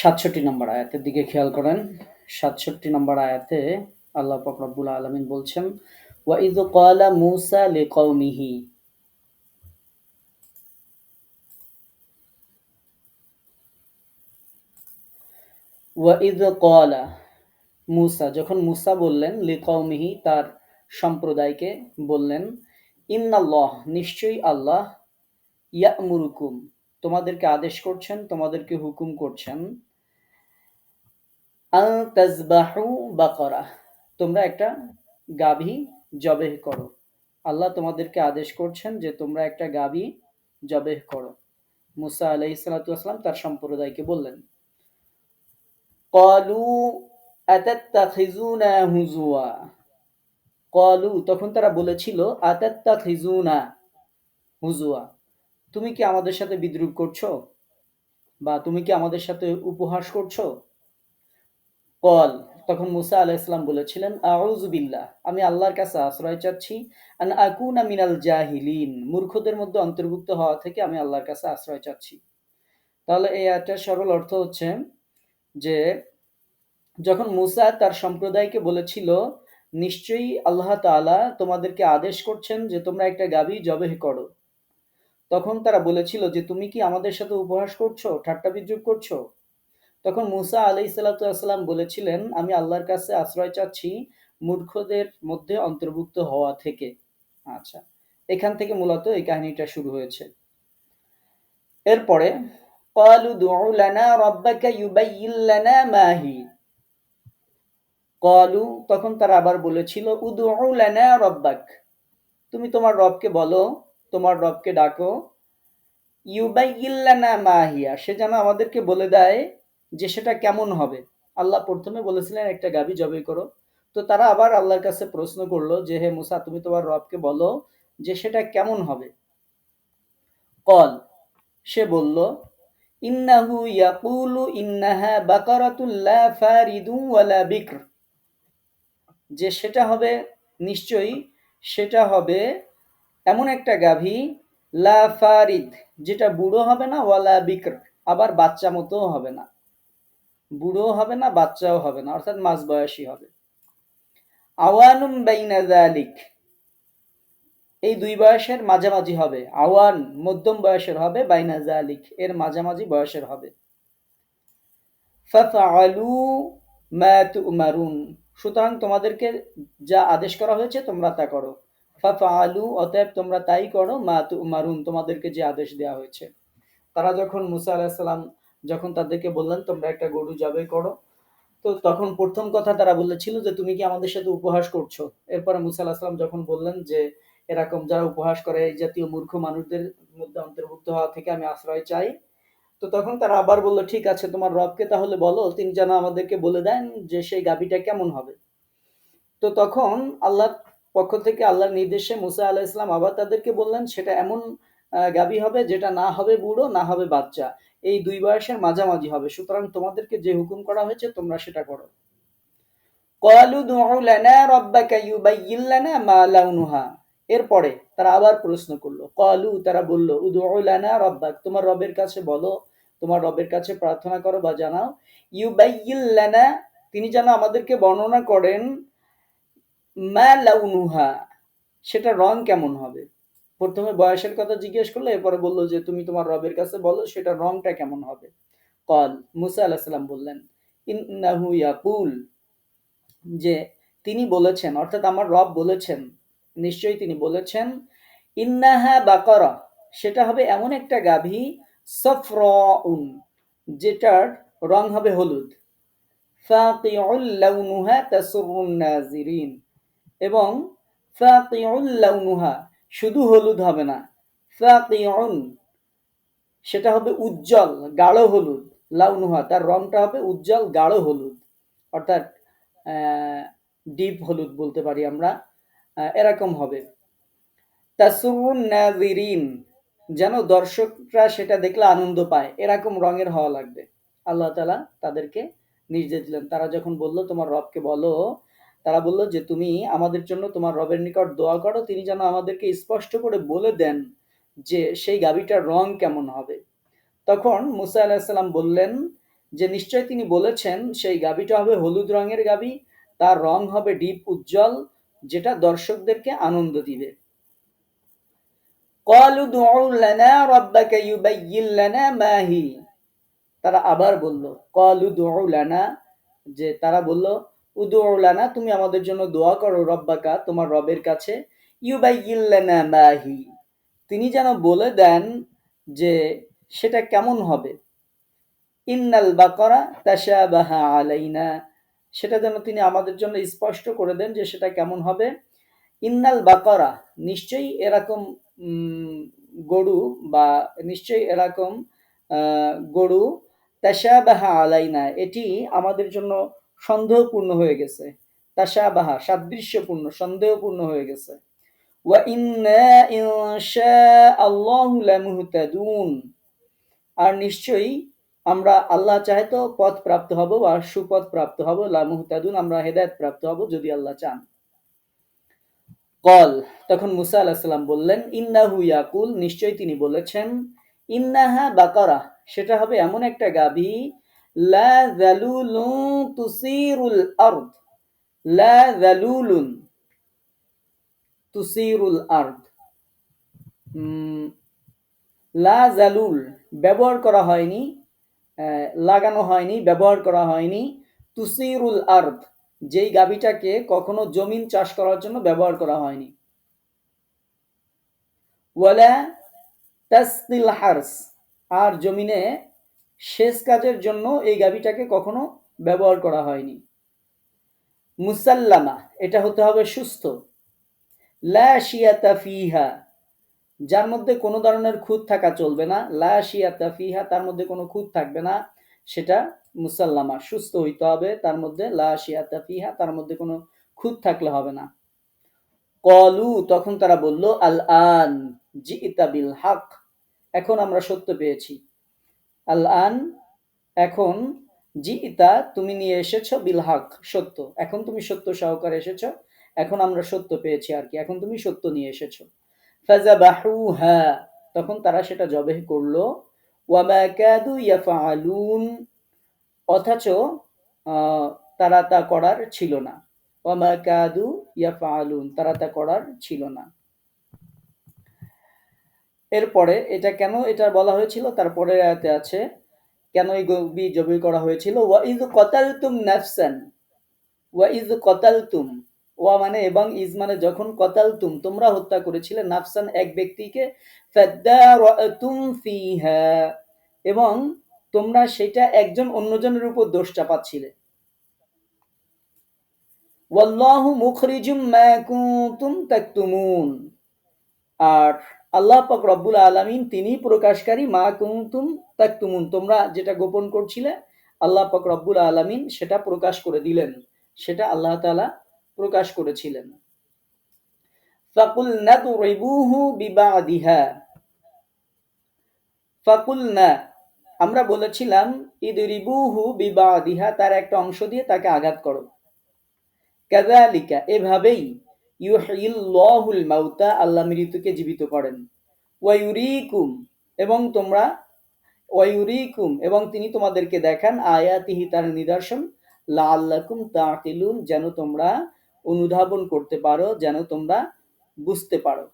সাতষট্টি নম্বর আয়াতের দিকে খেয়াল করেন। সাতষট্টি নম্বর আয়াতে আল্লাহ পাক রব্বুল আলমিন বলছেন ওয়াইদ কলা মুসা লে কৌমিহি ওয়াইদ কলা মুসা, যখন মুসা বললেন লে কৌমিহি তার সম্প্রদায়কে বললেন, ইন্নাল্লাহ, নিশ্চয়ই আল্লাহ ইয়ামুরুকুম, তোমাদেরকে আদেশ করছেন, তোমাদেরকে হুকুম করছেন আল তাজবাহু বাকরা। তোমরা একটা গাভী জবেহ করো। আল্লাহ তোমাদেরকে আদেশ করছেন যে তোমরা একটা গাভী জবেহ করো। মুসা আলাই সালাতাম তার সম্প্রদায়কে বললেন, কলু আতাত্তাখিজুনা হুজুয়া কলু, তখন তারা বলেছিল আতাত্তাখিজুনা হুজুয়া তুমি কি আমাদের সাথে বিদ্রুপ করছ? বা তুমি কি আমাদের সাথে উপহাস করছ? কল তখন মুসা আলাহ ইসলাম বলেছিলেন আউজুবিল্লাহ আমি আল্লাহর কাছে আশ্রয় চাচ্ছি, আন আকুনা মিনাল জাহিলিন, মূর্খদের মধ্যে অন্তর্ভুক্ত হওয়া থেকে আমি আল্লাহর কাছে আশ্রয় চাচ্ছি। তাহলে এই একটা সরল অর্থ হচ্ছে যে, যখন মুসা তার সম্প্রদায়কে বলেছিল, নিশ্চয়ই আল্লাহ তাআলা তোমাদেরকে আদেশ করছেন যে তোমরা একটা গাবি জবেহ করো। তখন তারা বলেছিল যে, তুমি কি আমাদের সাথে উপহাস করছ, ঠাট্টা বিদ্রুপ করছ? তখন মুসা আলাই সাল্লাম বলেছিলেন আমি আল্লাহর কাছে আশ্রয় চাচ্ছি মূর্খদের মধ্যে অন্তর্ভুক্ত হওয়া থেকে আচ্ছা এখান থেকে মূলত এই কাহিনীটা শুরু হয়েছে এরপরে قالوا ادع لنا ربك يبين لنا ما هي কলু তখন তারা আবার বলেছিল উদু লানা রব্বাক তুমি তোমার রবকে বলো তোমার রবকে ডাকো ইউবাইল্লানা মাহিয়া সে যেন আমাদেরকে বলে দেয় যে সেটা কেমন হবে? আল্লাহ প্রথমে বলেছিলেন, একটা গাবি জবে করো। তো তারা আবার আল্লাহর কাছে প্রশ্ন করল যে, হে মুসা, তুমি তোমার রবকে বলো যে সেটা কেমন হবে? কল, সে বলল, ইন্নাহু ইয়াকুলু ইন্নাহা বাকারাতুল লা ফারিদু ওয়ালা বিক্র। যে সেটা হবে, নিশ্চয়ই সেটা হবে এমন একটা গাভী, লা ফারিদ, যেটা বুড়ো হবে না ওয়ালা বিক্র, আবার বাচ্চা মতো হবে না। বুড়ো হবে না, বাচ্চাও হবে না, অর্থাৎ মাঝ বয়সী হবে। আওয়ানুম বাইনা জালিক এই দুই বয়সের মাঝামাঝি হবে। আওয়ান মধ্যম বয়সের হবে, বাইনা জালিক এর মাঝামাঝি বয়সের হবে। ফাফআলু মা তুমারুন। সুতরাং তোমাদেরকে যা আদেশ করা হয়েছে তোমরা তা করো। ফাফআলু, অতএব তোমরা তাই করো, মা তুমারুন, তোমাদেরকে যে আদেশ দেওয়া হয়েছে। তারা যখন মুসা আলাহিসাল্লাম সাল্লাম যখন তাদেরকে বললেন, তোমরা একটা গরু জবে করো। তো তখন প্রথম কথা তারা বলেছিল যে, তুমি কি আমাদের সাথে উপহাস করছ? এরপরে মুসা আলাহিসাম যখন বললেন যে, এরকম যারা উপহাস করে, এই জাতীয় মূর্খ মানুষদের মধ্যে অন্তর্ভুক্ত হওয়া থেকে আমি আশ্রয় চাই। তো তখন তারা আবার বলল, ঠিক আছে, তোমার রবকে তাহলে বলো, তিনি যেন আমাদেরকে বলে দেন যে, সেই গাভীটা কেমন হবে? তো তখন আল্লাহর পক্ষ থেকে, আল্লাহর নির্দেশে মুসা আলাহ ইসলাম আবার তাদেরকে বললেন, সেটা এমন গাভী হবে, যেটা না হবে বুড়ো, না হবে বাচ্চা। এই দুই বয়সের মাঝামাঝি হবে। সুতরাং তোমাদেরকে যে হুকুম করা হয়েছে, তোমরা সেটা করো। এরপরে তারা আবার প্রশ্ন করল। কলু তারা বলল উদুলানা রব্বাক, তোমার রবের কাছে বলো, তোমার রবের কাছে প্রার্থনা করো বা জানাও। ইউ ইউবাইল্লানা তিনি যেন আমাদেরকে বর্ণনা করেন, মা লাউনুহা সেটা রং কেমন হবে? প্রথমে বয়সের কথা জিজ্ঞেস করল, এরপরে বলল যে, তুমি তোমার রবের কাছে বলো সেটা রংটা কেমন হবে? কল, মুসা আলাহিসাল্লাম বললেন, ইন্নাহু ইয়াকুল। যে, তিনি বলেছেন, অর্থাৎ আমার রব বলেছেন, নিশ্চয়ই তিনি বলেছেন, ইন্নাহা বাকরা। সেটা হবে এমন একটা গাভী, সফরউন, যেটার রং হবে হলুদ। এবং শুধু হলুদ হবে না। সেটা হবে উজ্জ্বল, গাঢ় হলুদ। লাউনুহা, তার রংটা হবে উজ্জ্বল, গাঢ় হলুদ। অর্থাৎ ডিপ হলুদ বলতে পারি আমরা। এরকম হবে। নাজিরিন, যেন দর্শকরা সেটা দেখলে আনন্দ পায়। এরকম রঙের হওয়া লাগবে। আল্লাহ তালা তাদেরকে নির্দেশ দিলেন। তারা যখন বলল, তোমার রবকে বলো তারা বলল যে, তুমি আমাদের জন্য তোমার রবের নিকট দোয়া করো। তিনি যেন আমাদেরকে স্পষ্ট করে বলে দেন যে, সেই গাভীটার রং কেমন হবে। তখন মুসা আলাহিসাল্লাম বললেন যে, নিশ্চয় তিনি বলেছেন, সেই গাভীটা হবে হলুদ রঙের গাবি তার রং হবে ডিপ উজ্জ্বল, যেটা দর্শকদেরকে আনন্দ দিবে। তারা আবার বলল কলুদা যে, তারা বলল উদু লানা, তুমি আমাদের জন্য দোয়া করো রব্বাকা, তোমার রবের কাছে। ইউবাইয়িল্লানা মাহি, তিনি যেন বলে দেন যে সেটা কেমন হবে। ইন্নাল বাকরা তাশাবাহা আলাইনা, সেটা যেন তিনি আমাদের জন্য স্পষ্ট করে দেন যে সেটা কেমন হবে। ইন্নাল বাকরা, নিশ্চয়ই এরকম গরু বা নিশ্চয়ই এরকম গরু, তাশাবাহা আলাইনা, এটি আমাদের জন্য সন্দেহপূর্ণ হয়ে গেছে। তাশাবাহা, সাদৃশ্যপূর্ণ, সন্দেহপূর্ণ হয়ে গেছে। ইন্না আর নিশ্চয়ই আমরা আল্লাহ চাহে তো পথ প্রাপ্ত হব বা সুপথ প্রাপ্ত হব। লামুহতাদুন, আমরা হেদায়েত প্রাপ্ত হব যদি আল্লাহ চান। কল, তখন মুসা আলাহিসাল্লাম বললেন, ইন্নাহু ইয়াকুল। নিশ্চয়ই তিনি বলেছেন, ইন্নাহা বাকারা। সেটা হবে এমন একটা গাভী লা যালুলুন তুসিরুল আরদ। লা যালুলুন তুসিরুল আরদ। লা জালুল ব্যবহার করা হয়নি লাগানো হয়নি, ব্যবহার করা হয়নি। তুসিরুল আর্থ যেই গাভীটাকে কখনো জমিন চাষ করার জন্য ব্যবহার করা হয়নি। ওয়ালা তাসকিল হার্স, আর জমিনে সেচ কাজের জন্য এই গাভীটাকে কখনো ব্যবহার করা হয়নি। মুসাল্লামা, এটা হতে হবে সুস্থ। লা শিয়াতা ফিহা, যার মধ্যে কোনো ধরনের খুঁত থাকা চলবে না। লা শিয়াতা ফিহা, তার মধ্যে কোনো খুঁত থাকবে না। সেটা মুসাল্লামা, সুস্থ হইতে হবে। তার মধ্যে লা শিয়াতা ফিহা, তার মধ্যে কোনো খুঁত থাকলে হবে না। কলু, তখন তারা বলল আল আন জিইতা বিল হক। এখন আমরা সত্য পেয়েছি। আল আন এখন জিইতা, তুমি নিয়ে এসেছ বিলহাক, সত্য। এখন তুমি সত্য সহকারে এসেছ, এখন আমরা সত্য পেয়েছি আর কি, এখন তুমি সত্য নিয়ে এসেছ। ফাজাবাহুহা তখন তারা সেটা জবেহ করল। ওয়ামা কাদু ইয়াফআলুন, অথচ তারা তা করার ছিল না। ওয়ামা কাদু ইয়াফআলুন, তারা তা করার ছিল না। এরপরে এটা কেন এটা বলা হয়েছিল? তারপরে আয়াতে আছে, কেন এই গবি জবি করা হয়েছিল? ওয়া ইজ কতালতুম নাফসান, ওয়া ইজ কতালতুম ওয়া মানে এবং ইজ মানে যখন কতালতুম তোমরা হত্যা করেছিলে নাফসান এক ব্যক্তিকে ফিহা, এবং তোমরা সেটা একজন অন্যজনের উপর দোষ চাপাচ্ছিলে। ওয়াল্লাহু মুখরিজুম মা কুনতুম তাকতুমুন। আর আল্লাহ পাক রব্বুল আলামিন তিনি প্রকাশকারী, মা কুনতুম তাকতুমুন। তোমরা যেটা গোপন করছিলে, আল্লাহ পাক রব্বুল আলামিন সেটা প্রকাশ করে দিলেন। সেটা আল্লাহ তাআলা প্রকাশ করেছিলেন। ফাকুলনা তুরিবুহু বিবাদিহা। ফাকুলনা, আমরা বলেছিলাম, ইদরিবুহু বিবাদিহা, তার একটা অংশ দিয়ে তাকে আঘাত করো। কাযালিকা, এভাবেই ইউহিল্লাহুল মাউতা, আল্লাহ মৃত্যুকে জীবিত করেন। ওয়ায়ুরিকুম, এবং তোমরা, ওয়ায়ুরিকুম, এবং তিনি তোমাদেরকে দেখান, আয়াতিহি, তার নিদর্শন। লাআল্লাকুম তাকিলুন যেন তোমরা অনুধাবন করতে পারো, যেন তোমরা বুঝতে পারো।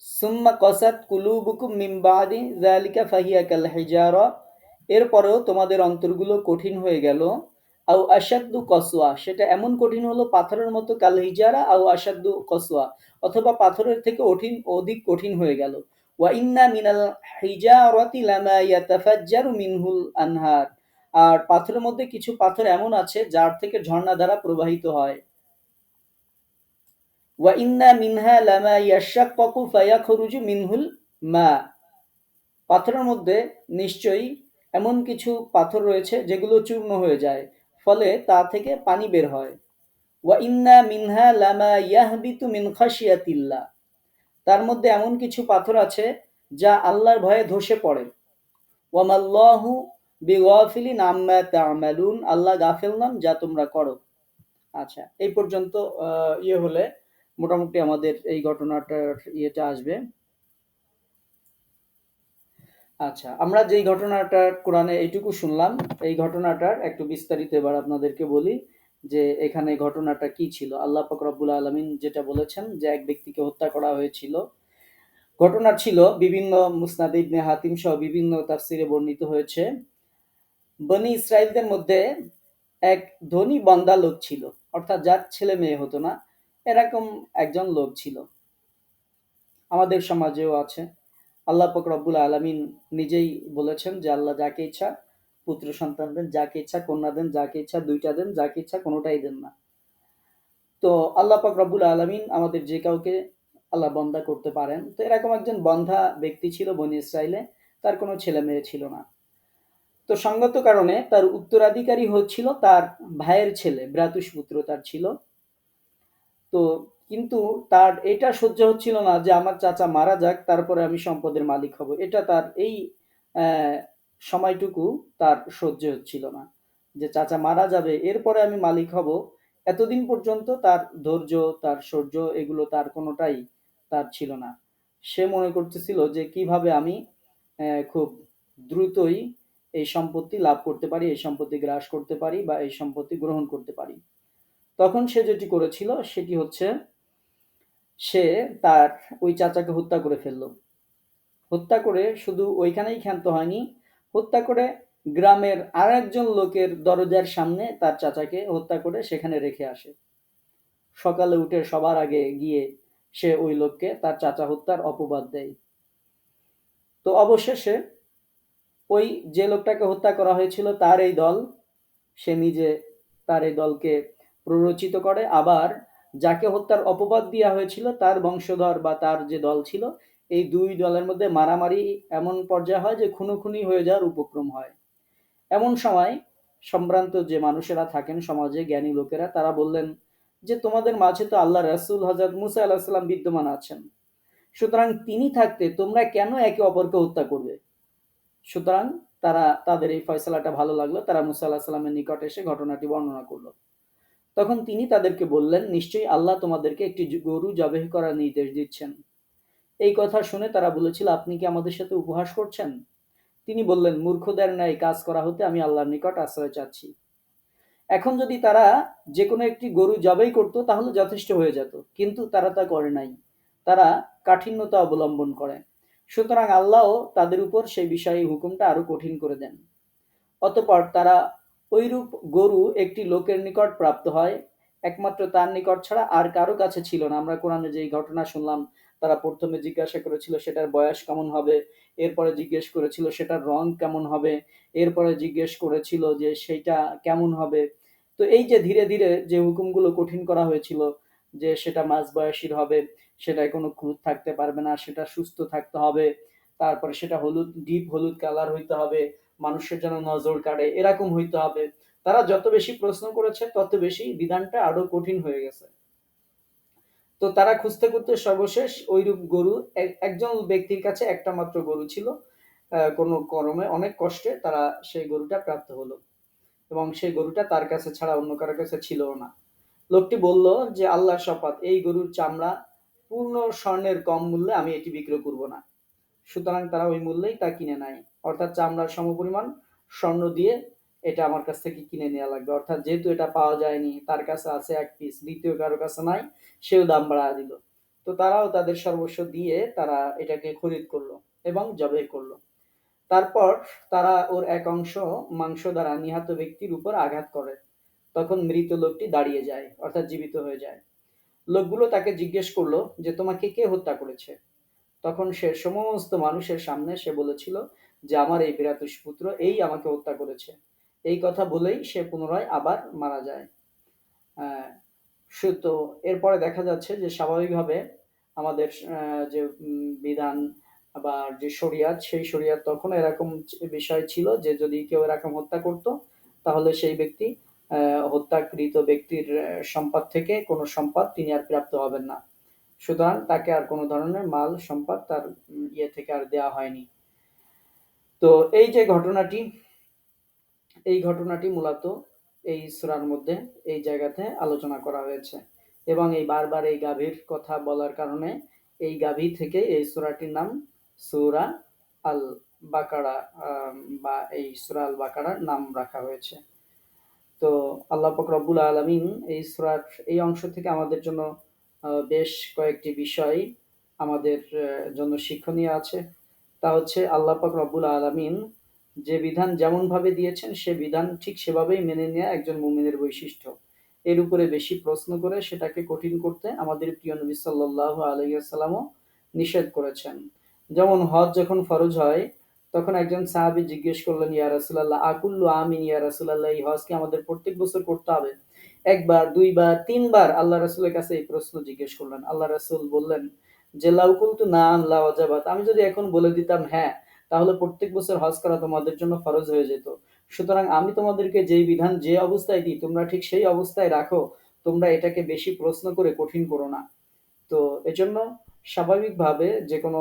সুম্মা কসাত কুলুবুকুম মিন বাদি, যালিকা ফাহিয়া কাল এরপরেও তোমাদের অন্তরগুলো কঠিন হয়ে গেল। আও আসাদ্দু কসোয়া সেটা এমন কঠিন হলো পাথরের মতো কাল হিজারা আও আসাদ্দু কসওয়া, অথবা পাথরের থেকে কঠিন অধিক কঠিন হয়ে গেল। ওয়া ইন্না মিনাল হিজারাতি লামা ইয়াতাফাজ্জারু মিনহুল আনহার। আর পাথরের মধ্যে কিছু পাথর এমন আছে যার থেকে ঝর্ণা দ্বারা প্রবাহিত হয়। ওয়া ইন্না মিনহা লামা ইয়াশাক্কাকু ফায়াখরুজু মিনহুল মা। পাথরের মধ্যে নিশ্চয়ই এমন কিছু পাথর রয়েছে যেগুলো চূর্ণ হয়ে যায়। ফলে তা থেকে পানি বের হয়। মিনহা লামা তার মধ্যে এমন কিছু পাথর আছে যা আল্লাহর ভয়ে ধসে পড়ে। ওয়ামাল্লাহু বিগাফিলিন আম্মা আল্লাহ গাফেল নন যা তোমরা করো। আচ্ছা এই পর্যন্ত ইয়ে হলে মোটামুটি আমাদের এই ঘটনাটার ইয়েটা আসবে। আচ্ছা আমরা যেই ঘটনাটা কোরআনে এইটুকু শুনলাম, এই ঘটনাটার একটু বিস্তারিত এবার আপনাদেরকে বলি যে এখানে ঘটনাটা কি ছিল। আল্লাহ পাক রব্বুল আলমিন যেটা বলেছেন যে এক ব্যক্তিকে হত্যা করা হয়েছিল। ঘটনা ছিল বিভিন্ন মুসনাদ ইবনে হাতিম সহ বিভিন্ন তাফসিরে বর্ণিত হয়েছে। বনি ইসরায়েলদের মধ্যে এক ধনী বন্দা লোক ছিল, অর্থাৎ যার ছেলে মেয়ে হতো না, এরকম একজন লোক ছিল। আমাদের সমাজেও আছে। আল্লাহ রব্বুল আলমিন নিজেই বলেছেন যে আল্লাহ যাকে ইচ্ছা পুত্র সন্তান দেন, যাকে ইচ্ছা কন্যা দেন, যাকে ইচ্ছা দুইটা দেন, যাকে ইচ্ছা কোনোটাই দেন না। তো আল্লাহ পাক রব্বুল আলমিন আমাদের যে কাউকে আল্লাহ বন্ধা করতে পারেন, তো এরকম একজন বন্ধা ব্যক্তি ছিল বনি ইসরায়েলে তার কোনো ছেলে মেয়ে ছিল না। তো সঙ্গত কারণে তার উত্তরাধিকারী হচ্ছিল তার ভাইয়ের ছেলে ব্রাতুষ পুত্র তার ছিল। তো কিন্তু তার, এটা সহ্য হচ্ছিল না যে আমার চাচা মারা যাক, তারপরে আমি সম্পদের মালিক হব। এটা তার এই সময়টুকু তার সহ্য হচ্ছিল না যে চাচা মারা যাবে, এরপরে আমি মালিক হব। এতদিন পর্যন্ত তার ধৈর্য, তার সহ্য এগুলো তার কোনোটাই তার ছিল না। সে মনে করতেছিল যে কীভাবে আমি খুব দ্রুতই এই সম্পত্তি লাভ করতে পারি, এই সম্পত্তি গ্রাস করতে পারি বা এই সম্পত্তি গ্রহণ করতে পারি। তখন সে যেটি করেছিল সেটি হচ্ছে সে তার ওই চাচাকে হত্যা করে ফেলল। হত্যা করে শুধু ওইখানেই ক্ষান্ত হয়নি, হত্যা করে গ্রামের আর একজন লোকের দরজার সামনে তার চাচাকে হত্যা করে সেখানে রেখে আসে। সকালে উঠে সবার আগে গিয়ে সে ওই লোককে তার চাচা হত্যার অপবাদ দেয়। তো অবশেষে ওই যে লোকটাকে হত্যা করা হয়েছিল তার এই দল, সে নিজে তার এই দলকে প্ররোচিত করে, আবার যাকে হত্যার অপবাদ দেওয়া হয়েছিল, তার বংশধর বা তার যে দল ছিল, এই দুই দলের মধ্যে মারামারি এমন পর্যায়ে হয় যে খুনোখুনি হয়ে যাওয়ার উপক্রম হয়। এমন সময় সম্ভ্রান্ত যে মানুষেরা থাকেন সমাজে, জ্ঞানী লোকেরা, তারা বললেন যে, তোমাদের মাঝে তো আল্লাহ রাসুল হজরত মুসা আল্লাহাম বিদ্যমান আছেন। সুতরাং তিনি থাকতে তোমরা কেন একে অপরকে হত্যা করবে? সুতরাং তারা, তাদের এই ফয়সালাটা ভালো লাগল। তারা মুসা আল্লাহ সাল্লামের নিকট এসে ঘটনাটি বর্ণনা করল। তখন তিনি তাদেরকে বললেন, নিশ্চয়ই আল্লাহ তোমাদেরকে একটি গরু জবেহ করার নির্দেশ দিচ্ছেন। এই কথা শুনে তারা বলেছিল, আপনি কি আমাদের সাথে উপহাস করছেন? তিনি বললেন, মূর্খদের ন্যায় কাজ করা হতে আমি আল্লাহর নিকট আশ্রয় চাচ্ছি। এখন যদি তারা যে কোনো একটি গরু জবাই করতো, তাহলে যথেষ্ট হয়ে যেত। কিন্তু তারা তা করে নাই। তারা কাঠিন্যতা অবলম্বন করে। সুতরাং আল্লাহ তাদের উপর সেই বিষয়ে হুকুমটা আরও কঠিন করে দেন। অতপর তারা ওইরূপ গরু একটি লোকের নিকট প্রাপ্ত হয়, একমাত্র তার নিকট ছাড়া আর কারও কাছে ছিল না। আমরা কোরআনে যেই ঘটনা শুনলাম, তারা প্রথমে জিজ্ঞাসা করেছিল, সেটার বয়স কেমন হবে? এরপরে জিজ্ঞেস করেছিল, সেটার রং কেমন হবে? এরপরে জিজ্ঞেস করেছিল যে, সেটা কেমন হবে? তো এই যে ধীরে ধীরে যে হুকুমগুলো কঠিন করা হয়েছিল, যে সেটা মাঝ বয়সীর হবে, সেটায় কোনো খুঁত থাকতে পারবে না, সেটা সুস্থ থাকতে হবে, তারপরে সেটা হলুদ, ডিপ হলুদ কালার হইতে হবে মানুষের যেন নজর কাড়ে, এরকম হইতে হবে। তারা যত বেশি প্রশ্ন করেছে, তত বেশি বিধানটা আরও কঠিন হয়ে গেছে। তো তারা খুঁজতে খুঁজতে সর্বশেষ ওইরূপ গরু একজন ব্যক্তির কাছে একটা মাত্র গরু ছিল কোনো কর্মে অনেক কষ্টে তারা সেই গরুটা প্রাপ্ত হলো। এবং সেই গরুটা তার কাছে ছাড়া অন্য কারোর কাছে ছিল না। লোকটি বলল যে আল্লাহ শপথ, এই গরুর চামড়া পূর্ণ স্বর্ণের কম মূল্যে আমি এটি বিক্রয় করব না। সুতরাং তারা ওই মূল্যেই তা কিনে নেয়। অর্থাৎ চামড়ার সমপরিমাণ স্বর্ণ দিয়ে এটা আমার কাছ থেকে কিনে নেওয়া লাগবে। অর্থাৎ যেহেতু এটা পাওয়া যায়নি, তার কাছে আছে এক পিস দ্বিতীয় কারও কাছে নাই, সেও দাম বাড়া দিল। তো তারাও তাদের সর্বস্ব দিয়ে তারা এটাকে খরিদ করল এবং জবে করল। তারপর তারা ওর এক অংশ মাংস দ্বারা নিহত ব্যক্তির উপর আঘাত করে। তখন মৃত লোকটি দাঁড়িয়ে যায়, অর্থাৎ জীবিত হয়ে যায়। লোকগুলো তাকে জিজ্ঞেস করল যে, তোমাকে কে হত্যা করেছে? তখন সে সমস্ত মানুষের সামনে সে বলেছিল যে, আমার এই বিরাতুষ পুত্র এই আমাকে হত্যা করেছে। এই কথা বলেই সে পুনরায় আবার মারা যায়। তো এরপরে দেখা যাচ্ছে যে, স্বাভাবিকভাবে আমাদের যে বিধান বা যে শরিয়াত, সেই শরিয়াত তখন এরকম বিষয় ছিল যে, যদি কেউ এরকম হত্যা করত, তাহলে সেই ব্যক্তি হত্যাকৃত ব্যক্তির সম্পদ থেকে কোনো সম্পদ তিনি আর প্রাপ্ত হবেন না। সুতরাং তাকে আর কোনো ধরনের মাল, সম্পদ তার ইয়ে থেকে আর দেওয়া হয়নি। তো এই যে ঘটনাটি, এই ঘটনাটি মূলত এই সুরার মধ্যে, এই জায়গাতে আলোচনা করা হয়েছে। এবং এই বারবার এই গাভীর কথা বলার কারণে এই গাভী থেকে এই সুরাটির নাম সুরা আল বাকারা বা এই সূরা আল বাকারার নাম রাখা হয়েছে। তো আল্লাহ পাক রব্বুল আলামিন এই সূরার, এই অংশ থেকে আমাদের জন্য বেশ কয়েকটি বিষয় আমাদের জন্য শিক্ষণীয় আছে। তা হচ্ছে আল্লাহ পাক রব্বুল আলামিন যে বিধান যেমন ভাবে দিয়েছেন, সে বিধান ঠিক সেভাবেই মেনে নেওয়া একজন মুমিনের বৈশিষ্ট্য। এর উপরে বেশি প্রশ্ন করে সেটাকে কঠিন করতে আমাদের প্রিয় নবী সাল্লাল্লাহু আলাইহি ওয়াসাল্লামও নিষেধ করেছেন। যেমন হজ যখন ফরজ হয়, তখন একজন সাহাবী জিজ্ঞেস করলেন, ইয়া রাসূলুল্লাহ, আকুল্লু আমিন ইয়া রাসূলুল্লাহ, এই হজকে আমাদের প্রত্যেক বছর করতে হবে? একবার, দুইবার, তিনবার আল্লাহ রাসূলের কাছে এই প্রশ্ন জিজ্ঞেস করলেন। আল্লাহ রাসূল বললেন, যে লাউ কুনতু নাম লা ওয়াজাবাত। আমি যদি এখন বলে দিতাম হ্যাঁ তাহলে প্রত্যেক বছর হজ করা তোমাদের জন্য ফরজ হয়ে যেত। সুতরাং আমি তোমাদেরকে যেই বিধান যে অবস্থায় দিই, তোমরা ঠিক সেই অবস্থায় রাখো। তোমরা এটাকে বেশি প্রশ্ন করে কঠিন করো না। তো এজন্য স্বাভাবিকভাবে যে কোনো